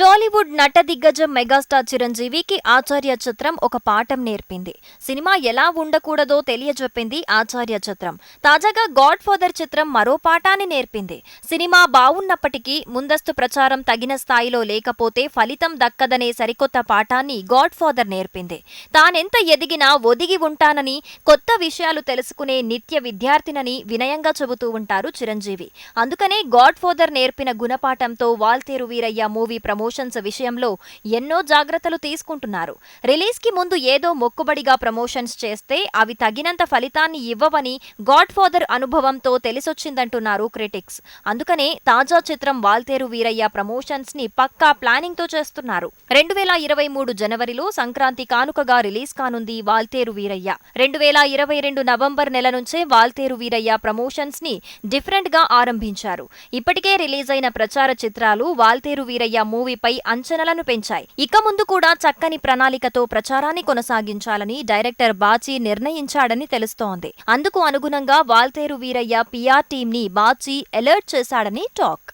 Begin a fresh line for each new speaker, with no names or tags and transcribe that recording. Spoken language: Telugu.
టాలీవుడ్ నట దిగ్గజం మెగాస్టార్ చిరంజీవికి ఆచార్య చిత్రం ఒక పాఠం నేర్పింది. సినిమా ఎలా ఉండకూడదో తెలియజెప్పింది ఆచార్య చిత్రం. తాజాగా గాడ్ ఫాదర్ చిత్రం మరో పాఠాన్ని నేర్పింది. సినిమా బావున్నప్పటికీ ముందస్తు ప్రచారం తగిన స్థాయిలో లేకపోతే ఫలితం దక్కదనే సరికొత్త పాఠాన్ని గాడ్ ఫాదర్ నేర్పింది. తానెంత ఎదిగినా ఒదిగి ఉంటానని కొత్త విషయాలు తెలుసుకునే నిత్య విద్యార్థినని వినయంగా చెబుతూ ఉంటారు చిరంజీవి. అందుకనే గాడ్ ఫాదర్ నేర్పిన గుణపాఠంతో వాల్తేరు వీరయ్య మూవీ ప్రమోషన్స్ విషయంలో ఎన్నో జాగ్రత్తలు తీసుకుంటున్నారు. రిలీజ్కి ముందు ఏదో మొక్కుబడిగా ప్రమోషన్స్ చేస్తే అవి తగినంత ఫలితాన్ని ఇవ్వవని గాడ్ ఫాదర్ అనుభవంతో తెలిసొచ్చిందంటున్నారు క్రిటిక్స్. అందుకనే తాజా చిత్రం వాల్తేరు వీరయ్య ప్రమోషన్స్ని పక్కా ప్లానింగ్తో చేస్తున్నారు. రెండు వేల ఇరవై మూడు జనవరిలో సంక్రాంతి కానుకగా రిలీజ్ కానుంది వాల్తేరు వీరయ్య. రెండు వేల ఇరవై రెండు నవంబర్ నెల నుంచే వాల్తేరు వీరయ్య ప్రమోషన్స్ని డిఫరెంట్గా ఆరంభించారు. ఇప్పటికే రిలీజ్ అయిన ప్రచార చిత్రాలు వాల్తేరు వీరయ్య మూవీ మూవీపై అంచనాలను పెంచాయి. ఇక ముందు కూడా చక్కని ప్రణాళికతో ప్రచారాన్ని కొనసాగించాలని డైరెక్టర్ బాచీ నిర్ణయించాడని తెలుస్తోంది. అందుకు అనుగుణంగా వాల్తేరు వీరయ్య పిఆర్ టీం ని బాచీ అలర్ట్ చేశాడని టాక్.